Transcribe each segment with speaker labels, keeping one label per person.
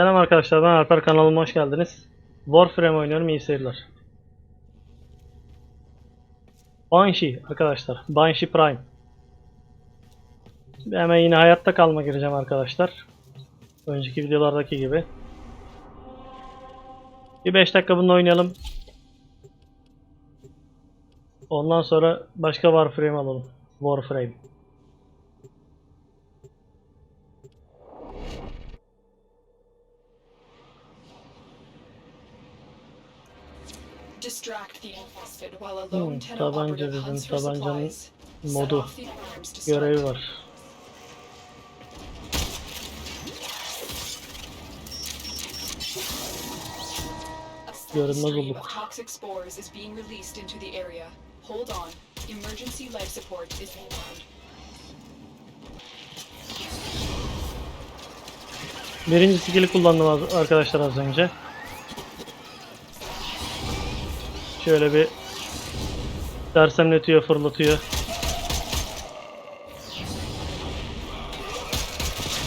Speaker 1: Selam arkadaşlar ben Alper kanalıma hoş geldiniz. Warframe oynuyorum iyi seyirler. Banshee arkadaşlar. Banshee Prime. Şimdi Hemen yine hayatta kalma gireceğim arkadaşlar. Önceki videolardaki gibi. Bir 5 dakika bununla oynayalım. Ondan sonra başka Warframe alalım. Warframe. Hmm, tabanca bizim tabancanın modu görevi var. Görünmez olduk.
Speaker 2: Hold on. Emergency life support is inbound.
Speaker 1: Birinci skill'i kullandım arkadaşlar az önce. Şöyle bir sersemletiyor, fırlatıyor.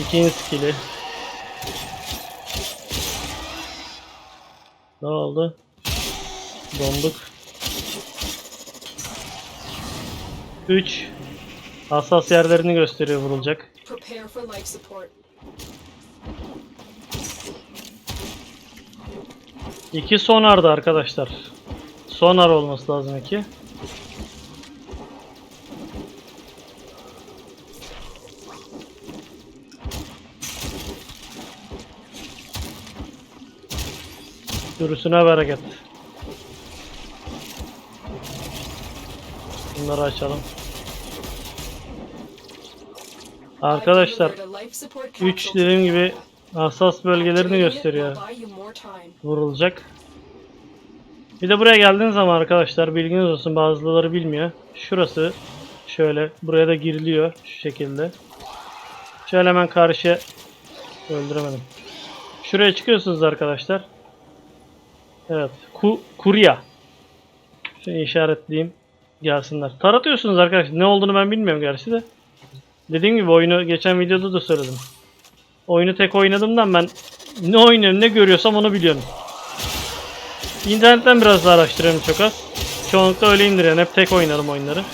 Speaker 1: İkinci skill'i. Ne oldu? Donduk. 3 Hassas yerlerini gösteriyor vurulacak. İki sonardı arkadaşlar. Sonar olması lazım iki. Sürüsüne bereket. Bunları açalım. Arkadaşlar
Speaker 2: I've delivered a life support
Speaker 1: 3
Speaker 2: capsule to
Speaker 1: dediğim gibi hassas bölgelerini gösteriyor vurulacak. Bir de buraya geldiğiniz zaman arkadaşlar bilginiz olsun bazıları bilmiyor. Şurası şöyle buraya da giriliyor şu şekilde. Şöyle hemen karşıya öldüremedim. Şuraya çıkıyorsunuz arkadaşlar. Evet. Ku kurya. Şunu işaretleyeyim. Gelsinler. Taratıyorsunuz arkadaşlar. Ne olduğunu ben bilmiyorum gerçi de. Dediğim gibi oyunu geçen videoda da söyledim. Oyunu tek oynadığımdan ben ne oynuyorum ne görüyorsam onu biliyorum. İnternetten biraz daha araştırıyorum çok az. Çoğunlukla öyle indiriyorum. Hep tek oynarım oyunları.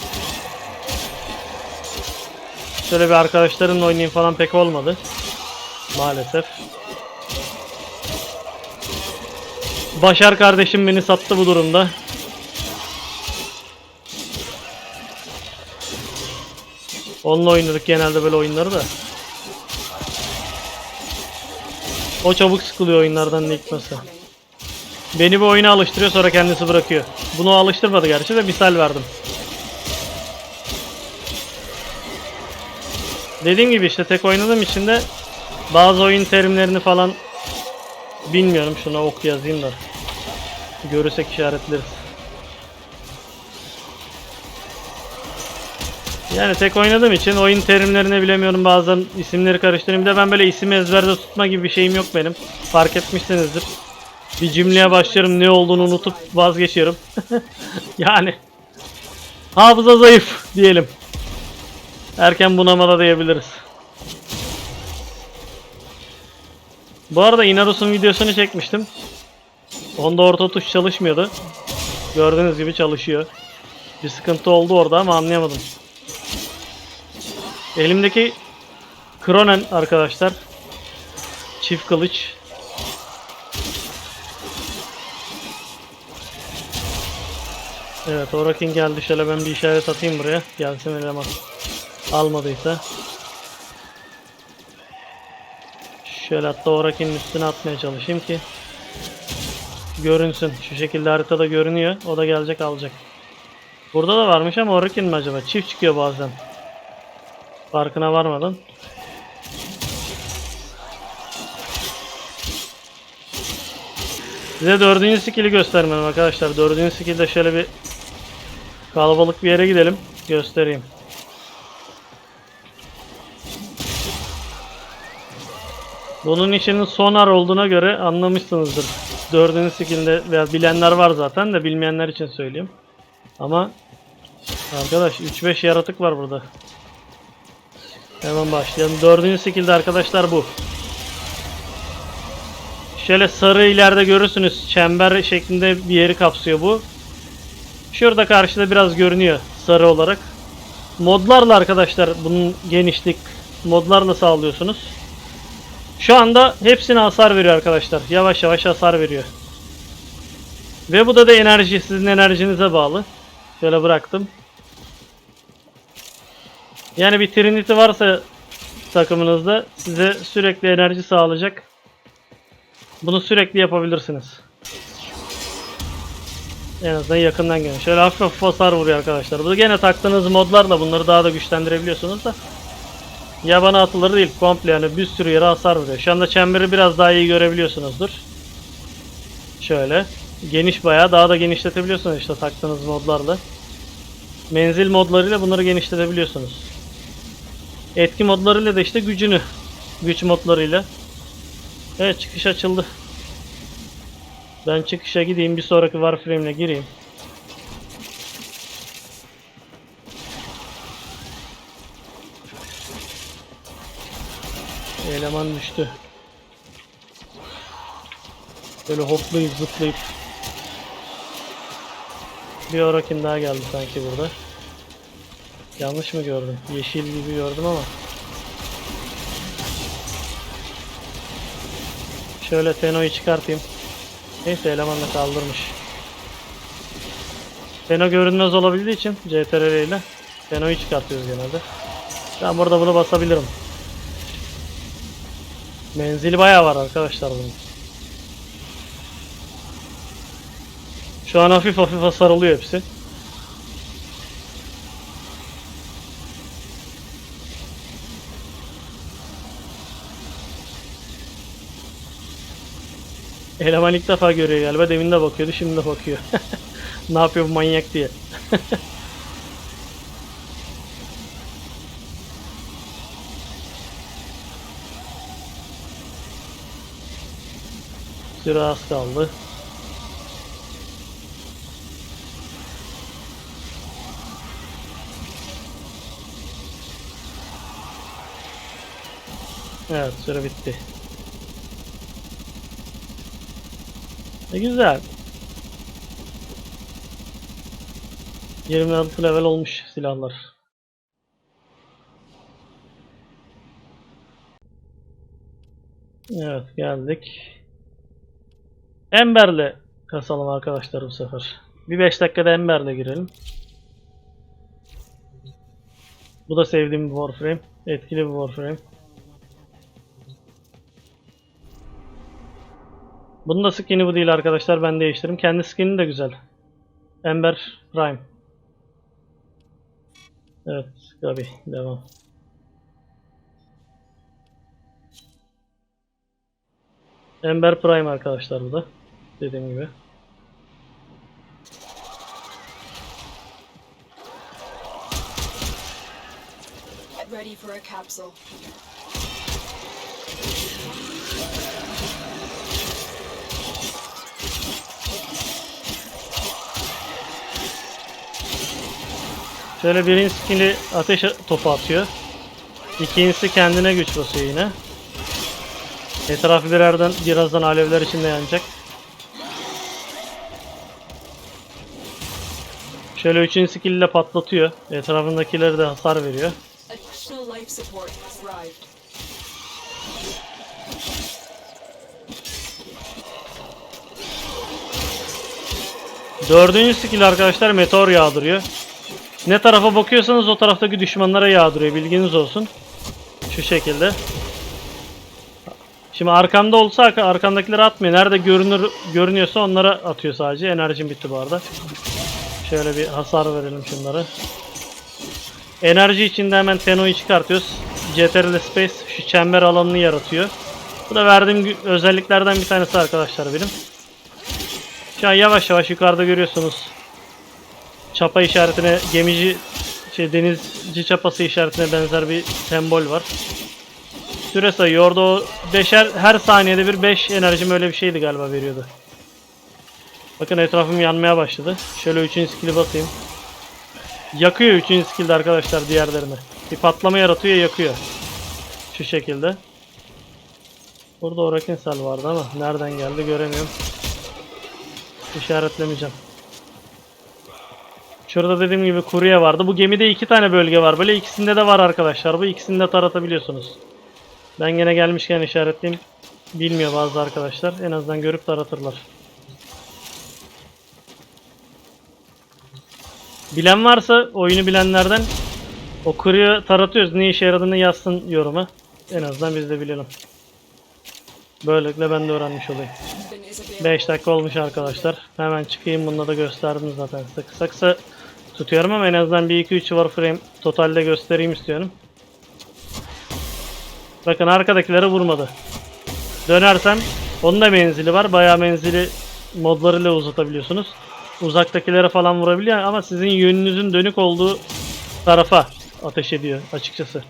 Speaker 1: Şöyle bir arkadaşlarımla oynayayım falan pek olmadı. Maalesef. Başar kardeşim beni sattı bu durumda. Onunla oynadık genelde böyle oyunları da. O çabuk sıkılıyor oyunlardan ne hikmetse. Beni bu oyuna alıştırıyor sonra kendisi bırakıyor. Bunu alıştırmadı gerçi de misal verdim. Dediğim gibi işte tek oynadığım için de bazı oyun terimlerini falan bilmiyorum. Şuna ok yazayım da. Görürsek işaretleriz. Yani tek oynadığım için oyun terimlerini bilemiyorum bazen isimleri karıştırıyorum. Bir de ben böyle isim ezberde tutma gibi bir şeyim yok benim. Fark etmişsinizdir. Bir cümleye başlarım ne olduğunu unutup vazgeçiyorum. yani hafıza zayıf diyelim. Erken bunamada diyebiliriz. Bu arada Inarus'un videosunu çekmiştim. Onda orta tuş çalışmıyordu. Gördüğünüz gibi çalışıyor. Bir sıkıntı oldu orada ama anlayamadım. Elimdeki Kronen arkadaşlar. Çift kılıç. Evet Orakin geldi. Şöyle ben bir işaret atayım buraya. Gelsin eleman. Almadıysa. Şöyle hatta Orakin'in üstüne atmaya çalışayım ki görünsün. Şu şekilde haritada görünüyor. O da gelecek alacak. Burada da varmış ama Orakin mi acaba? Çift çıkıyor bazen. Farkına varmadan. Size dördüncü skill'i göstermedim arkadaşlar. Dördüncü skill'de şöyle bir kalabalık bir yere gidelim. Göstereyim. Bunun içinin sonar olduğuna göre anlamışsınızdır. Dördüncü skill'de veya bilenler var zaten de bilmeyenler için söyleyeyim. Ama arkadaş 3-5 yaratık var burada. Hemen başlayalım. Dördüncü skill'de arkadaşlar bu. Şöyle sarı ileride görürsünüz. Çember şeklinde bir yeri kapsıyor bu. Şurada karşıda biraz görünüyor sarı olarak. Modlarla arkadaşlar bunun genişlik modlarla sağlıyorsunuz. Şu anda hepsine hasar veriyor arkadaşlar. Yavaş yavaş hasar veriyor. Ve bu da da enerji sizin enerjinize bağlı. Şöyle bıraktım. Yani bir Trinity varsa takımınızda size sürekli enerji sağlayacak. Bunu sürekli yapabilirsiniz. En azından yakından görün. Şöyle hafif hafif vuruyor arkadaşlar. Bu da gene taktığınız modlarla bunları daha da güçlendirebiliyorsunuz da. Yabana atıları değil komple yani bir sürü yere hasar vuruyor. Şu anda çemberi biraz daha iyi görebiliyorsunuzdur. Şöyle. Geniş bayağı daha da genişletebiliyorsunuz işte taktığınız modlarla. Menzil modlarıyla bunları genişletebiliyorsunuz. Etki modlarıyla da işte gücünü. Güç modlarıyla. Evet çıkış açıldı. Ben çıkışa gideyim bir sonraki Warframe'le gireyim. Eleman düştü. Böyle hoplayıp zıplayıp. Bir Orakin daha geldi sanki burada. Yanlış mı gördüm? Yeşil gibi gördüm ama. Şöyle Teno'yu çıkartayım. Neyse eleman da kaldırmış. Teno görünmez olabildiği için CTRL ile Teno'yu çıkartıyoruz genelde. Ben burada bunu basabilirim. Menzili bayağı var arkadaşlar bunun. Şu an hafif hafif hasar oluyor hepsi. Eleman ilk defa görüyor galiba. Demin de bakıyordu, şimdi de bakıyor. ne yapıyor bu manyak diye. Süre az kaldı. Evet, süre bitti. Ne güzel. 26 level olmuş silahlar. Evet geldik. Ember'le kasalım arkadaşlar bu sefer. Bir 5 dakikada Ember'le girelim. Bu da sevdiğim bir Warframe. Etkili bir Warframe. Bunun da skin'i bu değil arkadaşlar. Ben değiştiririm. Kendi skin'i de güzel. Ember Prime. Evet. Gabi. Devam. Ember Prime arkadaşlar bu da. Dediğim gibi.
Speaker 2: Ready for a capsule.
Speaker 1: Şöyle birinci skill'i ateş topu atıyor. İkincisi kendine güç basıyor yine. Etrafı birerden birazdan alevler içinde yanacak. Şöyle üçüncü skill ile patlatıyor. Etrafındakileri de hasar veriyor. Dördüncü skill arkadaşlar meteor yağdırıyor. Ne tarafa bakıyorsanız o taraftaki düşmanlara yağdırıyor bilginiz olsun. Şu şekilde. Şimdi arkamda olsa arka- arkamdakileri atmıyor. Nerede görünür görünüyorsa onlara atıyor sadece. Enerjim bitti bu arada. Şöyle bir hasar verelim şunlara. Enerji içinde hemen Teno'yu çıkartıyoruz. CTRL Space şu çember alanını yaratıyor. Bu da verdiğim özelliklerden bir tanesi arkadaşlar benim. Şu an yavaş yavaş yukarıda görüyorsunuz. Çapa işaretine gemici şey denizci çapası işaretine benzer bir sembol var. Süre sayıyor. Orada o beşer her saniyede bir 5 enerjim öyle bir şeydi galiba veriyordu. Bakın etrafım yanmaya başladı. Şöyle 3. skill'i basayım. Yakıyor 3. skill'de arkadaşlar diğerlerini. Bir patlama yaratıyor yakıyor. Şu şekilde. Burada Orakensel vardı ama nereden geldi göremiyorum. İşaretlemeyeceğim. Şurada dediğim gibi kurye vardı. Bu gemide iki tane bölge var. Böyle ikisinde de var arkadaşlar. Bu ikisini de taratabiliyorsunuz. Ben gene gelmişken işaretleyeyim. Bilmiyor bazı arkadaşlar. En azından görüp taratırlar. Bilen varsa oyunu bilenlerden o kurye taratıyoruz. Ne işe yaradığını yazsın yoruma. En azından biz de bilelim. Böylelikle ben de öğrenmiş olayım.
Speaker 2: Weapon is available.
Speaker 1: 5 dakika olmuş arkadaşlar. Hemen çıkayım. Bununla da gösterdim zaten. Size kısa kısa tutuyorum ama en azından 1-2-3 Warframe totalde göstereyim istiyorum. Bakın arkadakileri vurmadı. Dönersem onun da menzili var. Bayağı menzili modlarıyla uzatabiliyorsunuz. Uzaktakilere falan vurabiliyor ama sizin yönünüzün dönük olduğu tarafa ateş ediyor açıkçası.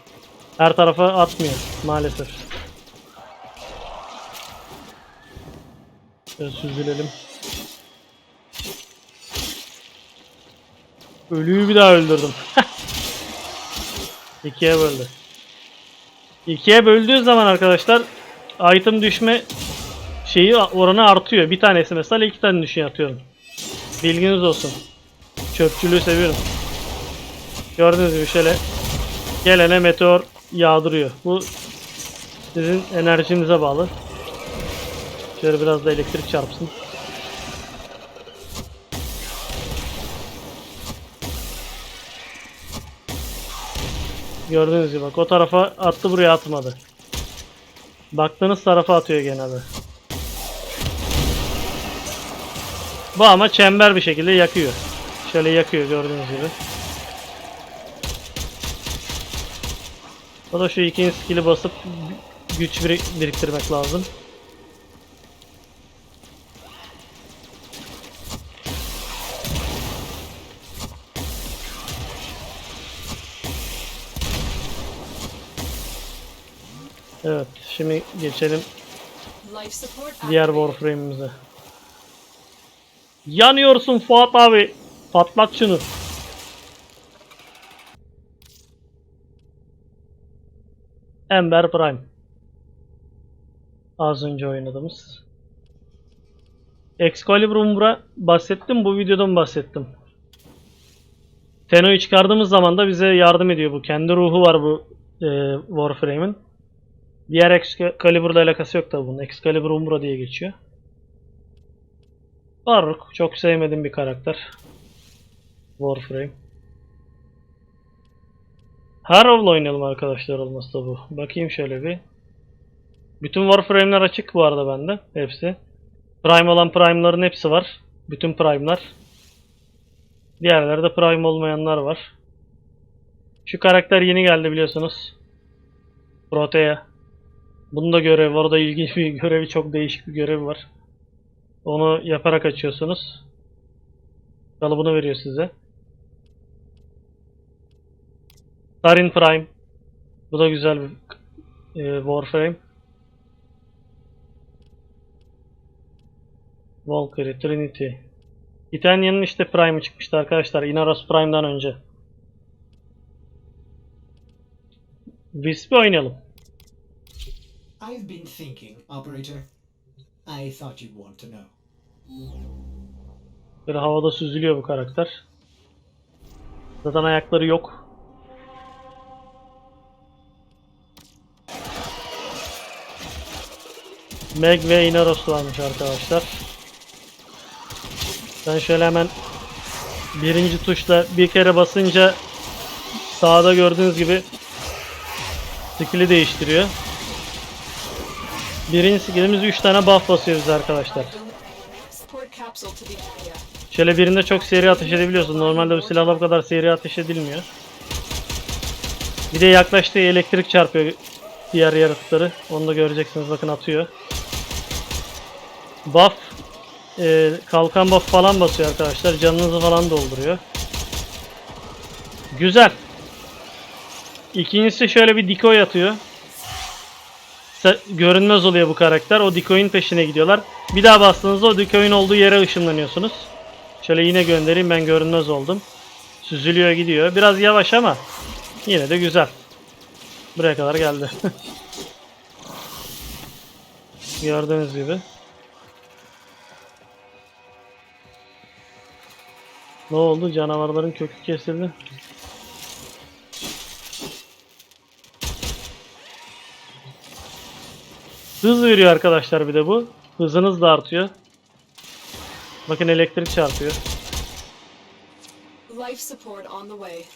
Speaker 1: Her tarafa atmıyor maalesef. Şöyle süzülelim. Ölüyü bir daha öldürdüm. İkiye böldü. İkiye böldüğü zaman arkadaşlar item düşme şeyi oranı artıyor. Bir tanesi mesela iki tane düşüyor atıyorum. Bilginiz olsun. Çöpçülüğü seviyorum. Gördüğünüz gibi şöyle gelene meteor yağdırıyor. Bu sizin enerjinize bağlı. Şöyle biraz da elektrik çarpsın. Gördüğünüz gibi bak o tarafa attı buraya atmadı. Baktığınız tarafa atıyor genelde. Bu ama çember bir şekilde yakıyor. Şöyle yakıyor gördüğünüz gibi. O da şu ikinci skill'i basıp güç birik- biriktirmek lazım. Evet, şimdi geçelim diğer. Warframe'imize. Yanıyorsun Fuat abi. Patlat şunu. Ember Prime. Az önce oynadığımız. Excalibur Umbra bahsettim. Bu videodan bahsettim. Tenno'yu çıkardığımız zaman da bize yardım ediyor bu. Kendi ruhu var bu e, Warframe'in. Diğer Excalibur'la alakası yok tabi bunun. Excalibur Umbra diye geçiyor. Baruk çok sevmediğim bir karakter. Warframe. Harrow'la oynayalım arkadaşlar olmazsa bu. Bakayım şöyle bir. Bütün Warframe'ler açık bu arada bende. Hepsi. Prime olan Prime'ların hepsi var. Bütün Prime'lar. Diğerlerde Prime olmayanlar var. Şu karakter yeni geldi biliyorsunuz. Protea. Bunun da görevi var. Da ilginç bir görevi. Çok değişik bir görevi var. Onu yaparak açıyorsunuz. Kalıbını veriyor size. Sarin Prime. Bu da güzel bir e, Warframe. Valkyrie, Trinity. Titania'nın işte Prime'ı çıkmıştı arkadaşlar. Inaros Prime'dan önce. Wisp'i oynayalım.
Speaker 3: I've been thinking, operator. I thought you'd want to know.
Speaker 1: Böyle havada süzülüyor bu karakter. Zaten ayakları yok. Meg ve Inaros varmış arkadaşlar. Ben şöyle hemen birinci tuşla bir kere basınca sağda gördüğünüz gibi skill'i değiştiriyor. Birinci skill'imiz 3 tane buff basıyor bize arkadaşlar. Şöyle birinde çok seri ateş edebiliyorsun. Normalde bu silahla bu kadar seri ateş edilmiyor. Bir de yaklaştığı elektrik çarpıyor diğer yaratıkları. Onu da göreceksiniz bakın atıyor. Buff e, kalkan buff falan basıyor arkadaşlar. Canınızı falan dolduruyor. Güzel. İkincisi şöyle bir decoy atıyor. Se- Görünmez oluyor bu karakter. O decoy'un peşine gidiyorlar. Bir daha bastığınızda o decoy'un olduğu yere ışınlanıyorsunuz. Şöyle yine göndereyim ben görünmez oldum. Süzülüyor gidiyor. Biraz yavaş ama yine de güzel. Buraya kadar geldi. Gördüğünüz gibi. Ne oldu? Canavarların kökü kesildi. Hız veriyor arkadaşlar bir de bu. Hızınız da artıyor. Bakın elektrik çarpıyor.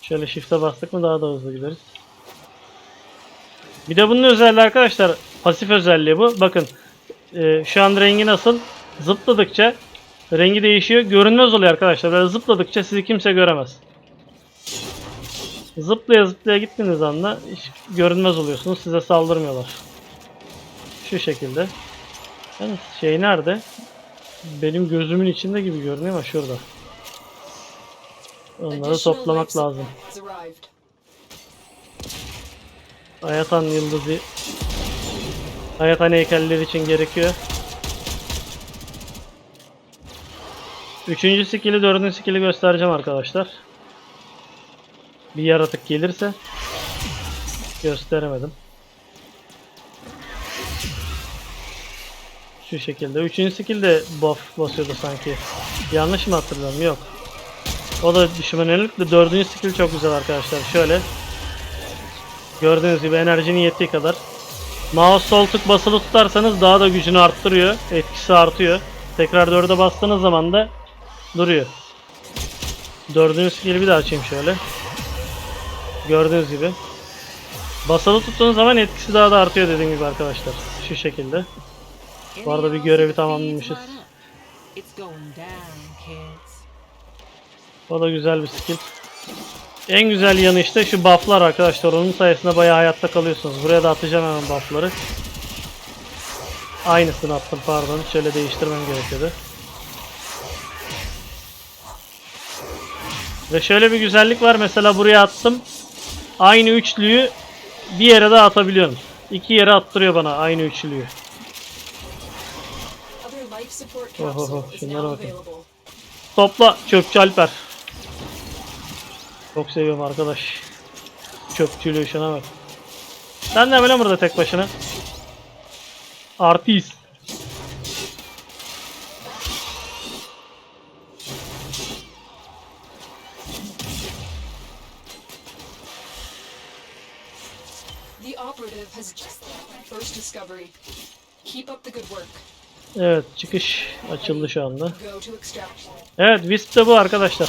Speaker 1: Şöyle shift'e bastık mı daha da hızlı gideriz. Bir de bunun özelliği arkadaşlar pasif özelliği bu. Bakın e, şu an rengi nasıl? Zıpladıkça rengi değişiyor. Görünmez oluyor arkadaşlar. Böyle zıpladıkça sizi kimse göremez. Zıplaya zıplaya gittiğiniz anda hiç görünmez oluyorsunuz. Size saldırmıyorlar. Şu şekilde. Yani şey nerede? Benim gözümün içinde gibi görünüyor ama şurada. Onları toplamak lazım. Hayatan yıldızı Hayatan heykelleri için gerekiyor. Üçüncü skill'i dördüncü skill'i göstereceğim arkadaşlar. Bir yaratık gelirse gösteremedim. Şu şekilde. Üçüncü skill de buff basıyordu sanki. Yanlış mı hatırlıyorum? Yok. O da düşmana yönelik de dördüncü skill çok güzel arkadaşlar. Şöyle Gördüğünüz gibi enerjinin yettiği kadar. Mouse sol tık basılı tutarsanız daha da gücünü arttırıyor. Etkisi artıyor. Tekrar 4'e bastığınız zaman da duruyor. Dördüncü skill'i bir daha açayım şöyle. Gördüğünüz gibi. Basılı tuttuğunuz zaman etkisi daha da artıyor dediğim gibi arkadaşlar. Şu şekilde. Bu arada bir görevi tamamlamışız. O da güzel bir skill. En güzel yanı işte şu bufflar arkadaşlar. Onun sayesinde bayağı hayatta kalıyorsunuz. Buraya da atacağım hemen buffları. Aynısını attım pardon. Şöyle değiştirmem gerekiyordu. Ve şöyle bir güzellik var. Mesela buraya attım. Aynı üçlüyü bir yere daha atabiliyorum. İki yere attırıyor bana aynı üçlüyü. Oh, oh, oh, şunlara bakın. Topla çöpçü Alper. Çok seviyorum arkadaş. Çöpçülüğü şuna bak. Sen de böyle burada tek başına. Artist.
Speaker 2: The operative has just first discovery. Keep up the good work.
Speaker 1: Evet çıkış açıldı şu anda. Evet Wisp de bu arkadaşlar.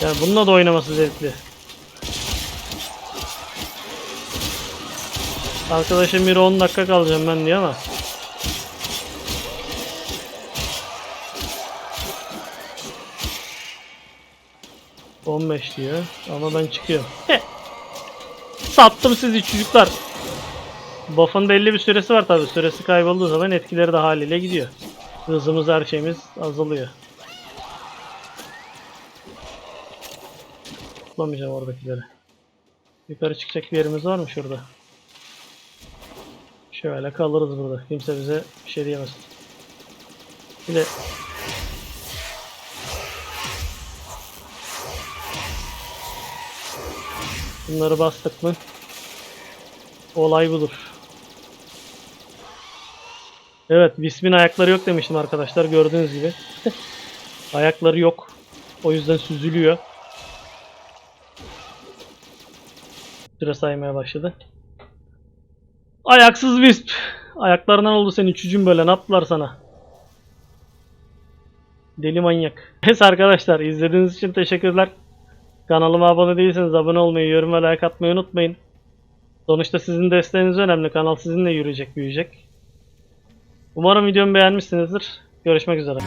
Speaker 1: Yani bununla da oynaması zevkli. Arkadaşım bir 10 dakika kalacağım ben diyor ama. ...15 diyor ama ben çıkıyorum. Heh. Sattım sizi çocuklar. Buff'ın belli bir süresi var tabi. Süresi kaybolduğu zaman etkileri de haliyle gidiyor. Hızımız her şeyimiz azalıyor. Tutamayacağım oradakileri. Yukarı çıkacak bir yerimiz var mı şurada? Şöyle kalırız burada. Kimse bize bir şey diyemez. Bir de Bunları bastık mı? Olay budur. Evet, Wisp'in ayakları yok demiştim arkadaşlar. Gördüğünüz gibi. ayakları yok. O yüzden süzülüyor. Süre saymaya başladı. Ayaksız Wisp. Ayaklarından oldu senin çocuğun böyle. Ne yaptılar sana? Deli manyak. Neyse arkadaşlar izlediğiniz için teşekkürler. Kanalıma abone değilseniz abone olmayı, yorum ve like atmayı unutmayın. Sonuçta sizin desteğiniz önemli. Kanal sizinle yürüyecek, büyüyecek. Umarım videomu beğenmişsinizdir. Görüşmek üzere.